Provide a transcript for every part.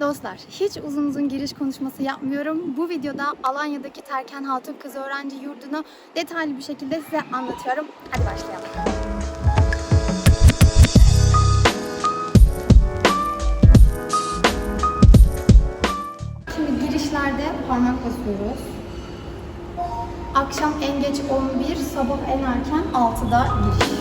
Dostlar, hiç uzun uzun giriş konuşması yapmıyorum. Bu videoda Alanya'daki Terken Hatun Kız Öğrenci Yurdu'nu detaylı bir şekilde size anlatıyorum. Hadi başlayalım. Şimdi girişlerde parmak basıyoruz. Akşam en geç 11, sabah en erken 6'da giriş.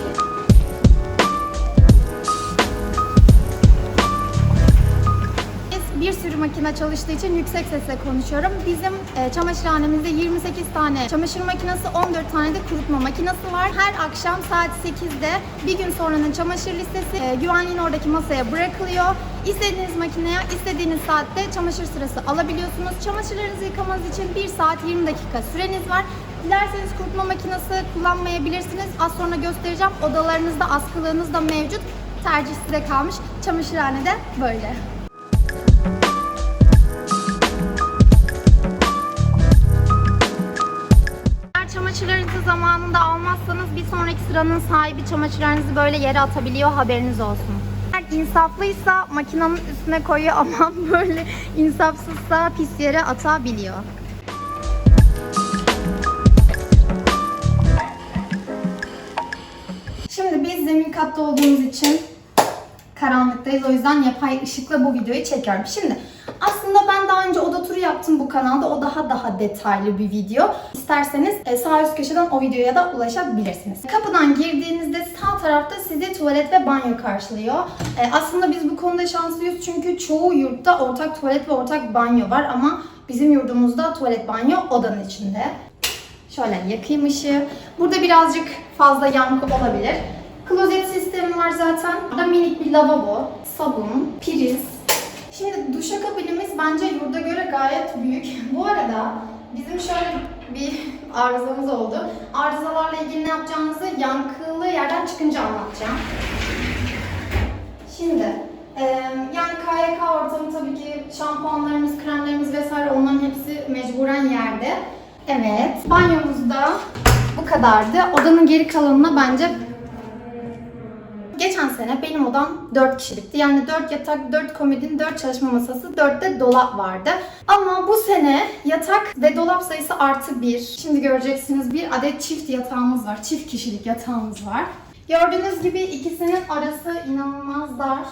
Makine çalıştığı için yüksek sesle konuşuyorum. Bizim e, çamaşırhanemizde 28 tane çamaşır makinesi, 14 tane de kurutma makinesi var. Her akşam saat 8'de bir gün sonranın çamaşır listesi e, güvenliğin oradaki masaya bırakılıyor. İstediğiniz makineye istediğiniz saatte çamaşır sırası alabiliyorsunuz. Çamaşırlarınızı yıkamanız için 1 saat 20 dakika süreniz var. Dilerseniz kurutma makinesi kullanmayabilirsiniz. Az sonra göstereceğim. Odalarınızda askılığınız da mevcut. Tercih size kalmış. Çamaşırhane de böyle. Sıranın sahibi çamaşırlarınızı böyle yere atabiliyor haberiniz olsun. Eğer insaflıysa makinenin üstüne koyuyor ama böyle insafsızsa pis yere atabiliyor. Şimdi biz zemin katta olduğumuz için karanlıktayız. O yüzden yapay ışıkla bu videoyu çekiyorum. Şimdi aslında ben daha önce oda turu yaptım bu kanalda. O daha daha detaylı bir video. İsterseniz e, sağ üst köşeden o videoya da ulaşabilirsiniz. Kapıdan girdiğinizde sağ tarafta sizi tuvalet ve banyo karşılıyor. E, Aslında biz bu konuda şanslıyız çünkü çoğu yurtta ortak tuvalet ve ortak banyo var ama bizim yurdumuzda tuvalet banyo odanın içinde. Şöyle yakayım ışığı. Burada birazcık fazla yankı olabilir. Klozet sistemi var zaten. Burada minik bir lavabo, sabun, priz. Şimdi duşakabinimiz bence yurda göre gayet büyük. Bu arada bizim şöyle bir arızamız oldu. Arızalarla ilgili ne yapacağınızı yankılı yerden çıkınca anlatacağım. Şimdi yani KYK ortamı tabii ki şampuanlarımız, kremlerimiz vesaire onların hepsi mecburen yerde. Evet, banyomuzda bu kadardı. Odanın geri kalanına bence Geçen sene benim odam 4 kişilikti. Yani 4 yatak, 4 komodin, 4 çalışma masası, 4 de dolap vardı. Ama bu sene yatak ve dolap sayısı artı 1. Şimdi göreceksiniz bir adet çift yatağımız var. Çift kişilik yatağımız var. Gördüğünüz gibi ikisinin arası inanılmaz dar.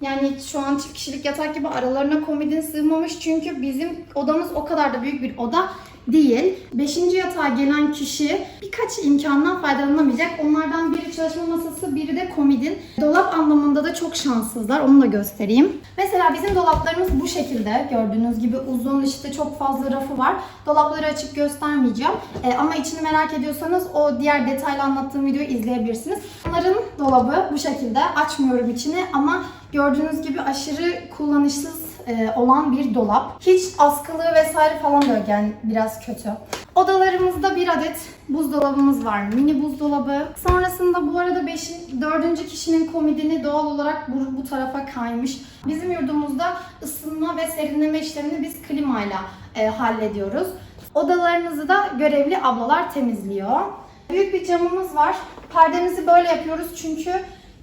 Yani şu an çift kişilik yatak gibi aralarına komodin sığmamış çünkü bizim odamız o kadar da büyük bir oda değil. Beşinci yatağa gelen kişi birkaç imkandan faydalanamayacak. Onlardan biri çalışma masası, biri de komodin. Dolap anlamında da çok şanssızlar. Onu da göstereyim. Mesela bizim dolaplarımız bu şekilde. Gördüğünüz gibi uzun işte çok fazla rafı var. Dolapları açıp göstermeyeceğim. Ee, ama içini merak ediyorsanız o diğer detaylı anlattığım videoyu izleyebilirsiniz. Bunların dolabı bu şekilde. Açmıyorum içini ama gördüğünüz gibi aşırı kullanışsız e, olan bir dolap. Hiç askılığı vesaire falan da yani biraz kötü. Odalarımızda bir adet buzdolabımız var. Mini buzdolabı. Sonrasında bu arada 5. 4. kişinin komodini doğal olarak bu, bu tarafa kaymış. Bizim yurdumuzda ısınma ve serinleme işlemini biz klimayla e, hallediyoruz. Odalarınızı da görevli ablalar temizliyor. Büyük bir camımız var. Perdemizi böyle yapıyoruz çünkü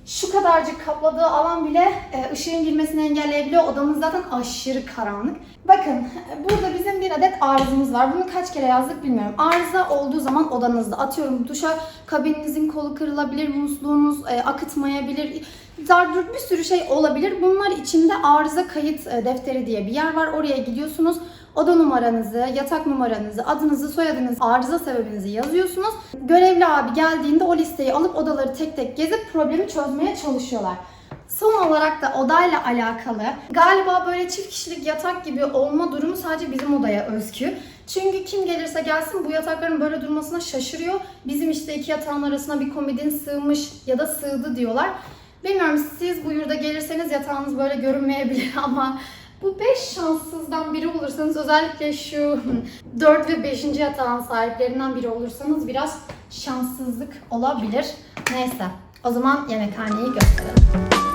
şu kadarcık kapladığı alan bile e, ışığın girmesini engelleyebiliyor. Odamız zaten aşırı karanlık. Bakın burada bizim bir adet arızamız var. Bunu kaç kere yazdık bilmiyorum. Arıza olduğu zaman odanızda atıyorum duşa kabininizin kolu kırılabilir, musluğunuz e, akıtmayabilir. Zardur bir sürü şey olabilir. Bunlar içinde arıza kayıt e, defteri diye bir yer var. Oraya gidiyorsunuz. Oda numaranızı, yatak numaranızı, adınızı, soyadınızı, arıza sebebinizi yazıyorsunuz. Görevli abi geldiğinde o listeyi alıp odaları tek tek gezip problemi çözmeye çalışıyorlar. Son olarak da odayla alakalı galiba böyle çift kişilik yatak gibi olma durumu sadece bizim odaya özgü. Çünkü kim gelirse gelsin bu yatakların böyle durmasına şaşırıyor. Bizim işte iki yatağın arasına bir komodin sığmış ya da sığdı diyorlar. Bilmiyorum siz bu yurda gelirseniz yatağınız böyle görünmeyebilir ama bu 5 şanssızdan biri olursanız özellikle şu 4 ve 5. yatağın sahiplerinden biri olursanız biraz şanssızlık olabilir. Neyse o zaman yemekhaneyi gösterelim.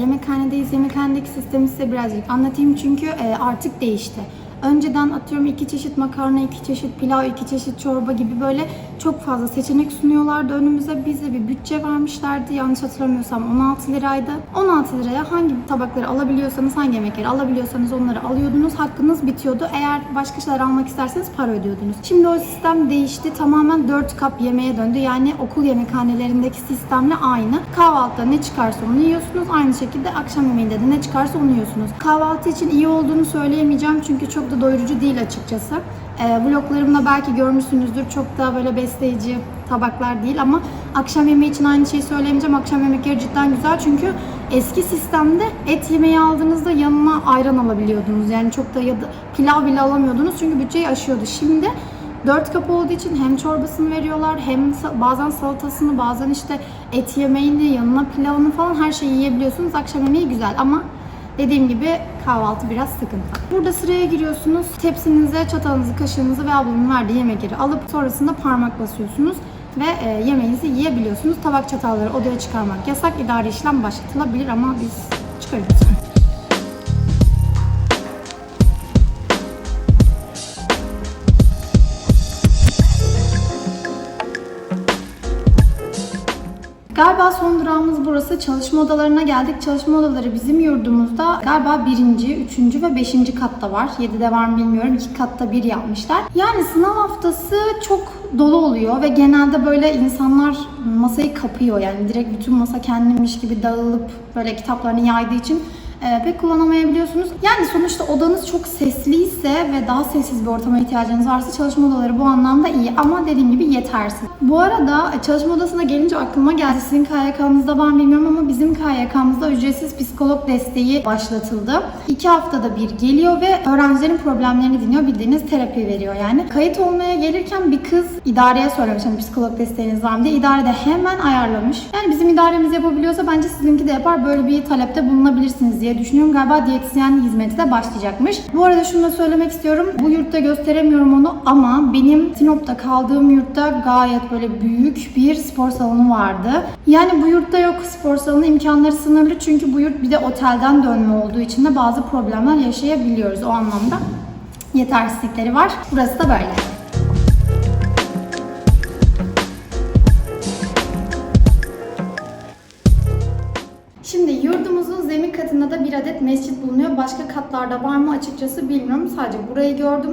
Yemekhanedeyiz. Yemekhanedeki sistemi size birazcık anlatayım çünkü e, artık değişti. önceden atıyorum iki çeşit makarna, iki çeşit pilav, iki çeşit çorba gibi böyle çok fazla seçenek sunuyorlardı önümüze. Bize bir bütçe vermişlerdi. Yanlış hatırlamıyorsam 16 liraydı. 16 liraya hangi tabakları alabiliyorsanız, hangi yemekleri alabiliyorsanız onları alıyordunuz. Hakkınız bitiyordu. Eğer başka şeyler almak isterseniz para ödüyordunuz. Şimdi o sistem değişti. Tamamen 4 kap yemeğe döndü. Yani okul yemekhanelerindeki sistemle aynı. Kahvaltıda ne çıkarsa onu yiyorsunuz. Aynı şekilde akşam yemeğinde de ne çıkarsa onu yiyorsunuz. Kahvaltı için iyi olduğunu söyleyemeyeceğim çünkü çok da doyurucu değil açıkçası. Ee, vloglarımda belki görmüşsünüzdür. Çok da böyle besleyici tabaklar değil ama akşam yemeği için aynı şeyi söyleyemeyeceğim. Akşam yemekleri cidden güzel çünkü eski sistemde et yemeği aldığınızda yanına ayran alabiliyordunuz. Yani çok da ya da pilav bile alamıyordunuz çünkü bütçeyi aşıyordu. Şimdi 4 kapı olduğu için hem çorbasını veriyorlar hem bazen salatasını bazen işte et yemeğini yanına pilavını falan her şeyi yiyebiliyorsunuz. Akşam yemeği güzel ama Dediğim gibi kahvaltı biraz sıkıntı. Burada sıraya giriyorsunuz. Tepsinize çatalınızı, kaşığınızı ve ablamın verdiği yemekleri alıp sonrasında parmak basıyorsunuz ve e, yemeğinizi yiyebiliyorsunuz. Tabak çatalları odaya çıkarmak yasak. İdari işlem başlatılabilir ama biz çıkarıyoruz. Galiba son durağımız burası. Çalışma odalarına geldik. Çalışma odaları bizim yurdumuzda galiba birinci, üçüncü ve beşinci katta var. Yedide var mı bilmiyorum. İki katta bir yapmışlar. Yani sınav haftası çok dolu oluyor ve genelde böyle insanlar masayı kapıyor. Yani direkt bütün masa kendinmiş gibi dağılıp böyle kitaplarını yaydığı için e, pek kullanamayabiliyorsunuz. Yani sonuçta odanız çok sesliyse ve daha sessiz bir ortama ihtiyacınız varsa çalışma odaları bu anlamda iyi ama dediğim gibi yetersiz. Bu arada e, çalışma odasına gelince aklıma geldi. Sizin KYK'nızda mı bilmiyorum ama bizim KYK'mızda ücretsiz psikolog desteği başlatıldı. İki haftada bir geliyor ve öğrencilerin problemlerini dinliyor. Bildiğiniz terapi veriyor yani. Kayıt olmaya gelirken bir kız idareye söylemiş hani psikolog desteğiniz var mı diye. İdare de hemen ayarlamış. Yani bizim idaremiz yapabiliyorsa bence sizinki de yapar. Böyle bir talepte bulunabilirsiniz diye düşünüyorum. Galiba diyetisyen hizmeti de başlayacakmış. Bu arada şunu da söylemek istiyorum. Bu yurtta gösteremiyorum onu ama benim Sinop'ta kaldığım yurtta gayet böyle büyük bir spor salonu vardı. Yani bu yurtta yok spor salonu imkanları sınırlı çünkü bu yurt bir de otelden dönme olduğu için de bazı problemler yaşayabiliyoruz o anlamda. Yetersizlikleri var. Burası da böyle. Adet mescit bulunuyor. Başka katlarda var mı açıkçası bilmiyorum. Sadece burayı gördüm.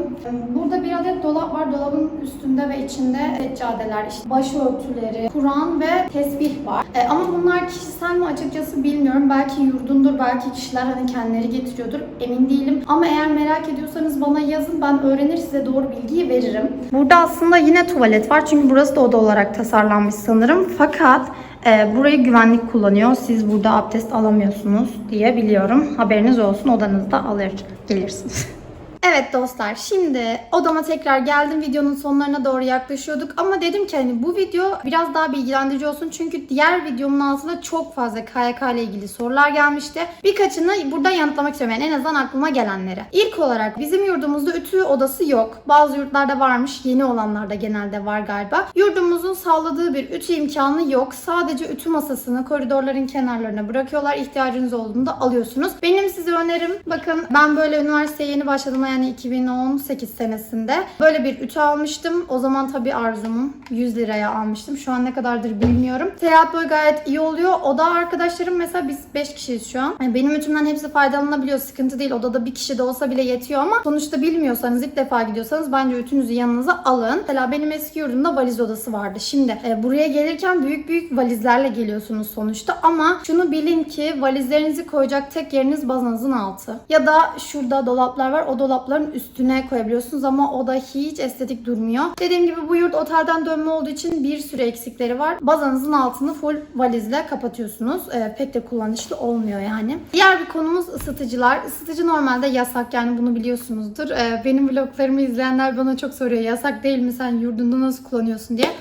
Burada bir adet dolap var. Dolabın üstünde ve içinde seccadeler, işte başörtüleri, Kur'an ve tesbih var. E, ama bunlar kişisel mi açıkçası bilmiyorum. Belki yurdundur, belki kişiler hani kendileri getiriyordur. Emin değilim. Ama eğer merak ediyorsanız bana yazın. Ben öğrenir size doğru bilgiyi veririm. Burada aslında yine tuvalet var. Çünkü burası da oda olarak tasarlanmış sanırım. Fakat ee, burayı güvenlik kullanıyor. Siz burada abdest alamıyorsunuz diye biliyorum. Haberiniz olsun odanızda alır gelirsiniz. Evet dostlar şimdi odama tekrar geldim. Videonun sonlarına doğru yaklaşıyorduk. Ama dedim ki hani bu video biraz daha bilgilendirici olsun. Çünkü diğer videomun altında çok fazla KYK ile ilgili sorular gelmişti. Birkaçını burada yanıtlamak istiyorum. Yani en azından aklıma gelenleri. İlk olarak bizim yurdumuzda ütü odası yok. Bazı yurtlarda varmış. Yeni olanlarda genelde var galiba. Yurdumuzun sağladığı bir ütü imkanı yok. Sadece ütü masasını koridorların kenarlarına bırakıyorlar. İhtiyacınız olduğunda alıyorsunuz. Benim size önerim bakın ben böyle üniversiteye yeni başladım yani 2018 senesinde böyle bir ütü almıştım. O zaman tabii arzumu 100 liraya almıştım. Şu an ne kadardır bilmiyorum. Seyahat boyu gayet iyi oluyor. Oda arkadaşlarım mesela biz 5 kişiyiz şu an. Yani benim ütümden hepsi faydalanabiliyor. Sıkıntı değil. Odada bir kişi de olsa bile yetiyor ama sonuçta bilmiyorsanız ilk defa gidiyorsanız bence ütünüzü yanınıza alın. Mesela benim eski yurdumda valiz odası vardı. Şimdi e, buraya gelirken büyük büyük valizlerle geliyorsunuz sonuçta ama şunu bilin ki valizlerinizi koyacak tek yeriniz bazanızın altı. Ya da şurada dolaplar var. O dolapların üstüne koyabiliyorsunuz ama o da hiç estetik durmuyor. Dediğim gibi bu yurt otelden dönme olduğu için bir sürü eksikleri var. Bazanızın altını full valizle kapatıyorsunuz. E, pek de kullanışlı olmuyor yani. Diğer bir konumuz ısıtıcılar. Isıtıcı normalde yasak yani bunu biliyorsunuzdur. E, benim vloglarımı izleyenler bana çok soruyor. Yasak değil mi sen yurdunda nasıl kullanıyorsun diye.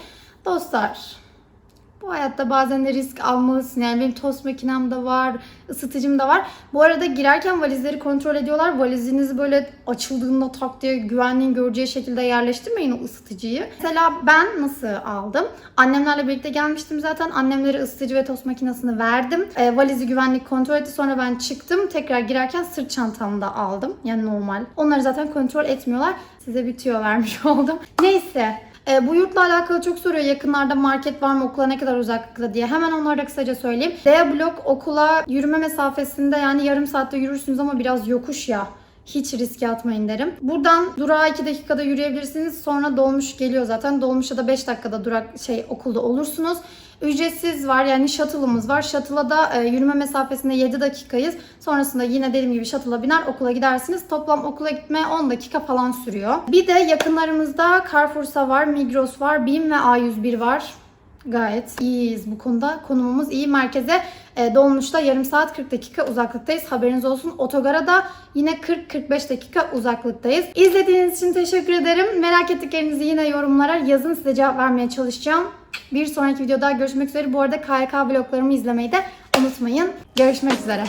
Dostlar Bu hayatta bazen de risk almalısın. Yani benim tost makinem de var, ısıtıcım da var. Bu arada girerken valizleri kontrol ediyorlar. Valizinizi böyle açıldığında tak diye güvenliğin göreceği şekilde yerleştirmeyin o ısıtıcıyı. Mesela ben nasıl aldım? Annemlerle birlikte gelmiştim zaten. Annemlere ısıtıcı ve tost makinesini verdim. E, valizi güvenlik kontrol etti. Sonra ben çıktım. Tekrar girerken sırt çantamı da aldım. Yani normal. Onları zaten kontrol etmiyorlar. Size bir tüyo vermiş oldum. Neyse. E, bu yurtla alakalı çok soruyor. Yakınlarda market var mı? Okula ne kadar uzaklıkta diye. Hemen onları da kısaca söyleyeyim. D blok okula yürüme mesafesinde yani yarım saatte yürürsünüz ama biraz yokuş ya. Hiç riske atmayın derim. Buradan durağa 2 dakikada yürüyebilirsiniz. Sonra dolmuş geliyor zaten. Dolmuşa da 5 dakikada durak şey okulda olursunuz. Ücretsiz var yani shuttle'ımız var. Shuttle'a da e, yürüme mesafesinde 7 dakikayız. Sonrasında yine dediğim gibi shuttle'a biner okula gidersiniz. Toplam okula gitme 10 dakika falan sürüyor. Bir de yakınlarımızda Carrefour'sa var, Migros var, BİM ve A101 var. Gayet iyiyiz bu konuda. Konumumuz iyi. Merkeze e, dolmuşta yarım saat 40 dakika uzaklıktayız. Haberiniz olsun. Otogara da yine 40-45 dakika uzaklıktayız. İzlediğiniz için teşekkür ederim. Merak ettiklerinizi yine yorumlara yazın. Size cevap vermeye çalışacağım. Bir sonraki videoda görüşmek üzere. Bu arada KYK vloglarımı izlemeyi de unutmayın. Görüşmek üzere.